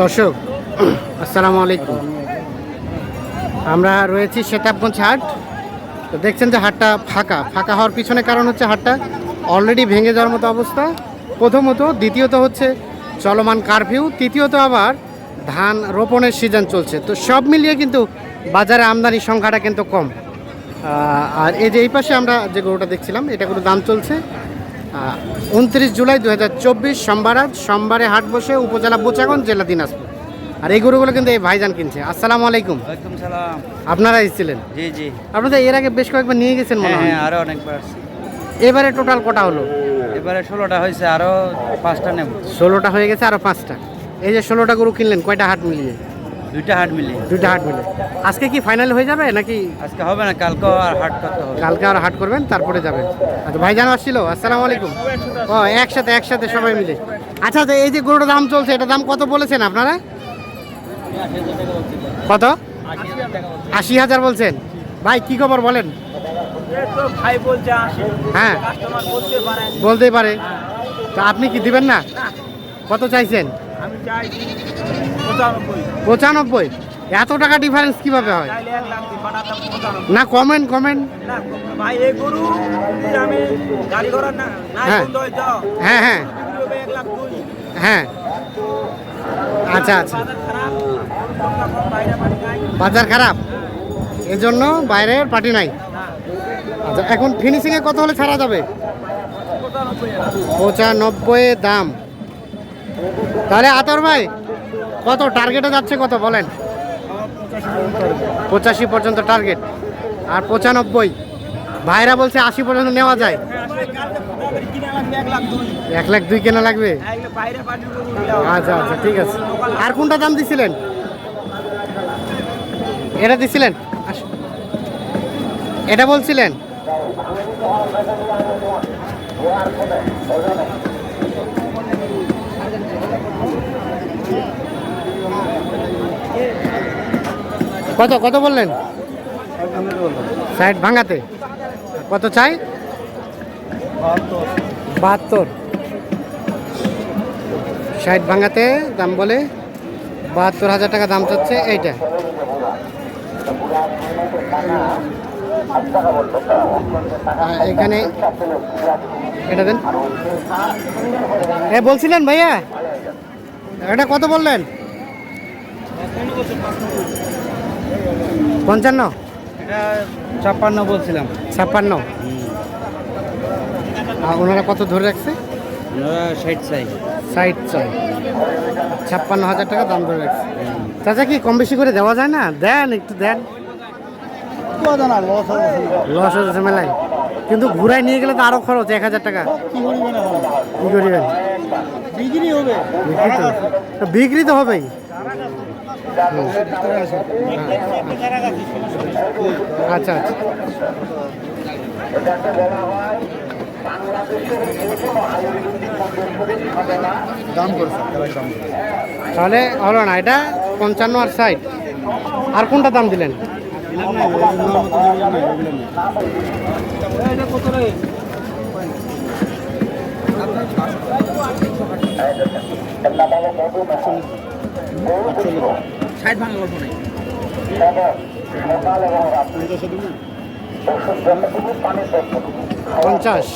দর্শক, আসসালামু আলাইকুম। আমরা রয়েছি শেতাবগঞ্জ হাট। তো দেখছেন যে হাটটা ফাঁকা। ফাঁকা হওয়ার পিছনে কারণ হচ্ছে হাটটা অলরেডি ভেঙে যাওয়ার মতো অবস্থা। প্রথমত, দ্বিতীয়ত হচ্ছে চলমান কারফিউ তৃতীয়ত আবার ধান রোপণের সিজন চলছে। তো সব মিলিয়ে কিন্তু বাজারে আমদানির সংখ্যাটা কিন্তু কম। আর এই যে এই পাশে আমরা যে গরুটা দেখছিলাম, এটা কোনো দাম চলছে। উনত্রিশ জুলাই দু হাজার চব্বিশ সোমবার আজ সোমবারে হাট বসে উপজেলা বোচাগঞ্জ জেলা দিনাজপুর। আর এই গরুগুলো কিন্তু এই ভাইজান কিনছে। আসসালামু আলাইকুম। সালাম। আপনারা এসেছিলেন জি জি। আপনাদের এর আগে বেশ কয়েকবার নিয়ে গেছেন মনে হ্যাঁ হয়। হ্যাঁ আরও অনেকবার এবারে টোটাল কটা হলো? এবারে ষোলোটা হয়েছে আরও পাঁচটা নেব। ষোলোটা হয়ে গেছে আরও পাঁচটা। এই যে ষোলোটা গরু কিনলেন কয়টা হাট মিলিয়ে? দুইটা হাট মিলিয়ে দুইটা হাট মিলে। আজকে কি ফাইনাল হয়ে যাবে নাকি আজকে হবে না কালকেও আর হাট করতে হবে। কালকে আর হাট করবেন তারপরে যাবেন। আচ্ছা ভাইজান আসছিল? আসসালামু আলাইকুম। ও একসাথে একসাথে সবাই মিলে। আচ্ছা আচ্ছা এই যে গরুটার দাম চলছে এটা দাম কত বলেছেন আপনারা? কত? আশি হাজার বলছেন। ভাই কি খবর বলেন? হ্যাঁ। বলতে বলতেই পারে তো আপনি কি দিবেন না? কত চাইছেন? পঁচানব্বই। এত টাকা ডিফারেন্স কীভাবে হয়? না কমেন্ট কমেন্ট না ভাই এই গরু যদি আমি গাড়ি ঘোড়া না না হ্যাঁ। হয়ে। হ্যাঁ। হ্যাঁ আচ্ছা আচ্ছা। বাজার খারাপ? এজন্য বাইরের পার্টি নাই। আচ্ছা এখন ফিনিশিংয়ে কত হলে ছাড়া যাবে? পঁচানব্বই দাম। তাহলে আতর ভাই, কত টার্গেটে যাচ্ছে কত বলেন? পঁচাশি পর্যন্ত টার্গেট আর পঁচানব্বই, ভাইরা বলছে আশি পর্যন্ত নেওয়া যায়। এক লাখ দুই কেনা লাগবে? আচ্ছা আচ্ছা ঠিক আছে। আর কোনটা দাম দিছিলেন? এটা দিছিলেন? এটা বলছিলেন? কত কত বললেন? সাইড ভাঙাতে। কত চাই? বাহাত্তর। ষাট ভাঙাতে দাম বলে বাহাত্তর হাজার টাকা দাম চাচ্ছে এইটা। এখানে এটা দেন। এ, বলছিলেন ভাইয়া? এটা কত বললেন? পঞ্চান্ন? ছাপ্পান্ন বলছিলাম। ছাপ্পান্ন। আর ওনারা কত ধরে রাখছে? ওনারা ষাট চাই। ষাট ছয় ছাপ্পান্ন হাজার টাকা দাম ধরে রাখছে। চাচা কি কম বেশি করে দেওয়া যায় না? দেন একটু দেন। লস হচ্ছে মেলায় কিন্তু ঘুরাই নিয়ে গেলে তো আরও খরচ এক হাজার টাকা। কি করিবেন? বিক্রি হবে। বিক্রি তো হবেই। আচ্ছা আচ্ছা। দাম করছে তাহলে হলো না এটা পঞ্চান্ন আর ষাট। আর কোনটা দাম দিলেন? এটা কত রে পঞ্চাশ।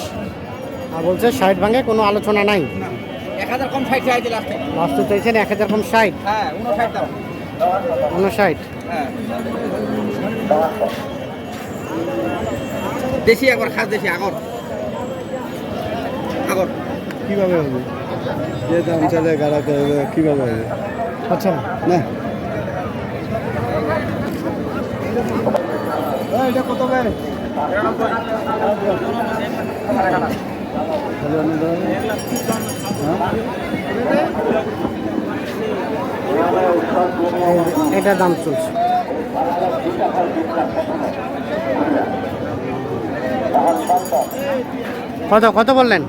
আর বলছে ষাট ভাঙে, কোনো আলোচনা নাই। এক হাজার কম ষাট চাই দিলে লাস্টে লাস্টে চাইছেন এক হাজার কম ষাট। হ্যাঁ উনষাট দাম উনষাট হ্যাঁ দেশি একবার, খাস দেশি, আগর। আগর। কীভাবে হবে? যে দাম চালে গাড়াতে হবে কীভাবে হবে? আচ্ছা। না। এটা কত এটা দাম চলছে। কত কত বললেন?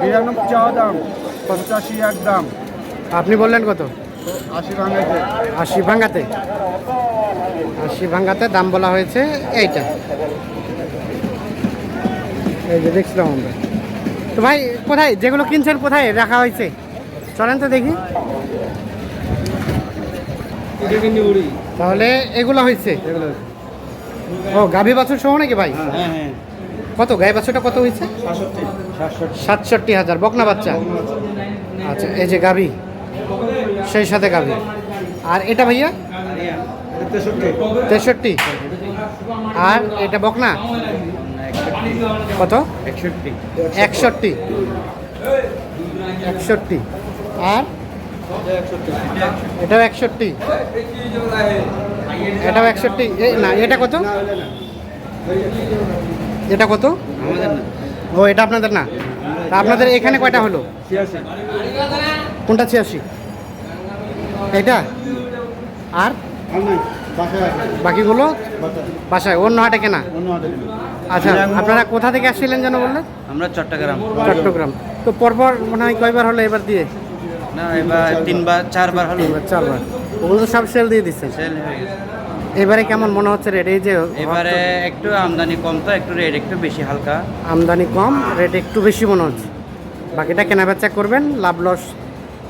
বিরানব্বই চাওয়া দাম এক দাম। আপনি বললেন কত? আশি ভাঙাইতে আশি ভাঙ্গাতে আশি ভাঙ্গাতে দাম বলা হয়েছে এইটা। এই যে দেখছিলাম আমরা। তো ভাই কোথায়? যেগুলো কিনছেন কোথায় রাখা হয়েছে? চলেন তো দেখি। তাহলে এগুলো হয়েছে। ও গাভী বাছুর সহ নাকি ভাই? হ্যাঁ হ্যাঁ। কত? গায়ে বাচ্চাটা কত হয়েছে? সাতষট্টি হাজার। বকনা বাচ্চা? আচ্ছা এই যে গাভী। সেই সাথে গাভী। আর এটা ভাইয়া? তেষট্টি। আর এটা বকনা? কত? একষট্টি। একষট্টি। আর? এটাও একষট্টি। এটাও একষট্টি। না এটা কত? এটা কত? আমাদের ও এটা আপনাদের না? আপনাদের এখানে কয়টা হলো? কোনটা ছিয়াশি? এটা আর? বাকিগুলো? বাসায় অন্য হাটে কেনা? আচ্ছা আপনারা কোথা থেকে আসছিলেন যেন বললেন? আমরা চট্টগ্রাম। চট্টগ্রাম। তো পরপর মনে হয় কয়বার হলো এবার দিয়ে? না এবার তিনবার চারবার হলো। তিনবার চারবার। ওগুলো তো সব সেল দিয়ে দিচ্ছে সেল হয়ে গেছে। এবারে কেমন মনে হচ্ছে রেট এই যে এবারে একটু আমদানি কম তো একটু রেট একটু বেশি হালকা। আমদানি কম রেট একটু বেশি মনে হচ্ছে। বাকিটা কেনা বেচা করবেন লাভ লস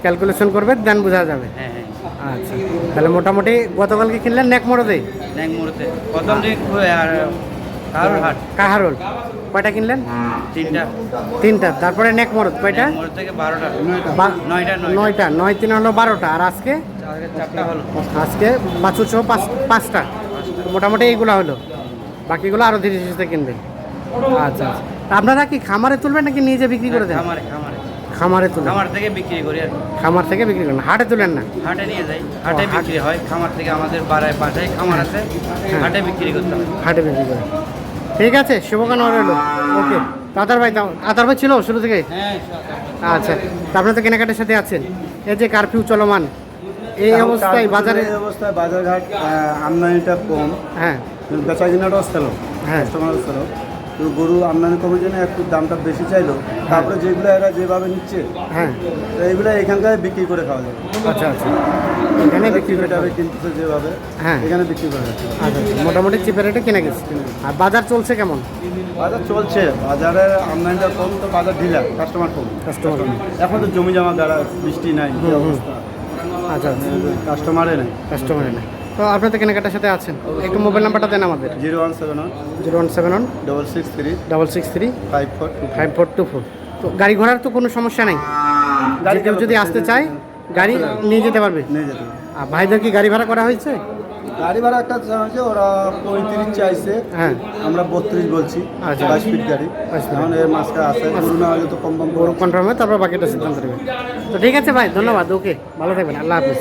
ক্যালকুলেশন করবেন দেন বোঝা যাবে। হ্যাঁ হ্যাঁ। আচ্ছা তাহলে মোটামুটি গতকালকে কিনলেন নেক মোড়তে নেক মোড়তে প্রথম দিন আর কারোর হাট। কাহারোল। কয়টা কিনলেন? তিনটা। তিনটা। তারপরে নেক মরদ কয়টা? থেকে বারোটা। নয়টা। নয়টা নয় তিন হলো বারোটা। আর আজকে? চারটা হলো। আজকে বাছুর সহ পাঁচ পাঁচটা। মোটামুটি এইগুলো হলো। বাকিগুলো আরও ধীরে ধীরে কিনবেন আচ্ছা আচ্ছা। আপনারা কি খামারে তুলবেন নাকি নিজে বিক্রি করে দেন? খামারে খামারে। খামারে তুলেন। খামার থেকে বিক্রি করি আর খামার থেকে বিক্রি করেন। হাটে তুলেন না? হাটে নিয়ে যাই। হাটে বিক্রি হয়। খামার থেকে আমাদের বাড়ায় পাশায় খামার আছে। হ্যাঁ। হাটে বিক্রি করতে হয়। হাটে বিক্রি করেন ঠিক আছে শুভকামনা রইল। ওকে তাতার ভাই তাতার ভাই ছিল শুরু থেকে হ্যাঁ আচ্ছা তা আপনি তো কেনাকাটার সাথে আছেন। এই যে কারফিউ চলমান এই অবস্থায় বাজারে অবস্থায় বাজারঘাট আমদানিটা কম। হ্যাঁ। বেচা কিনাটাও ছিল হ্যাঁ ছিল গরু আমদানি কমের জন্য একটু দামটা বেশি চাইলো। তারপরে যেগুলো এরা যেভাবে নিচ্ছে হ্যাঁ। তো এইগুলো এখানকার বিক্রি করে খাওয়া যাবে। আচ্ছা আচ্ছা। এখানে বিক্রি করে রেটে কিনতেছে যেভাবে হ্যাঁ। এখানে বিক্রি করে আচ্ছা আচ্ছা, মোটামুটি চিপের রেটে কিনে গেছে। আর বাজার চলছে কেমন? বাজার চলছে। বাজারে আমদানিটা কম তো বাজার ঢিলা কাস্টমার কম। কাস্টমার এখন তো জমি জমা গাড়া বৃষ্টি নাই। অবস্থা? আচ্ছা আচ্ছা। কাস্টমারে নাই। কাস্টমারে না তো আপনি তো কেনাকাটার সাথে আছেন। একটু মোবাইল নাম্বারটা দেন আমাদের। Zero one seven one zero one seven one double six three double six three five four five four two four তো গাড়ি ঘোড়ার তো কোনো সমস্যা নেই। কেউ যদি আসতে চায় গাড়ি নিয়ে যেতে পারবে। নিয়ে যেতে। আর ভাইদের কি গাড়ি ভাড়া করা হয়েছে? গাড়ি ভাড়া একটা চাইছে ওরা পঁয়ত্রিশ চাইছে। হ্যাঁ। আমরা বত্রিশ বলছি আচ্ছা। বাইশ ফিট গাড়ি। 22 এখন এর মাঝখানে আছে গরু না হলে তো কম কম কনফার্ম হয় তারপর বাকিটা সিদ্ধান্ত নেবে। তো ঠিক আছে ভাই ধন্যবাদ ওকে ভালো থাকবেন আল্লাহ হাফিজ।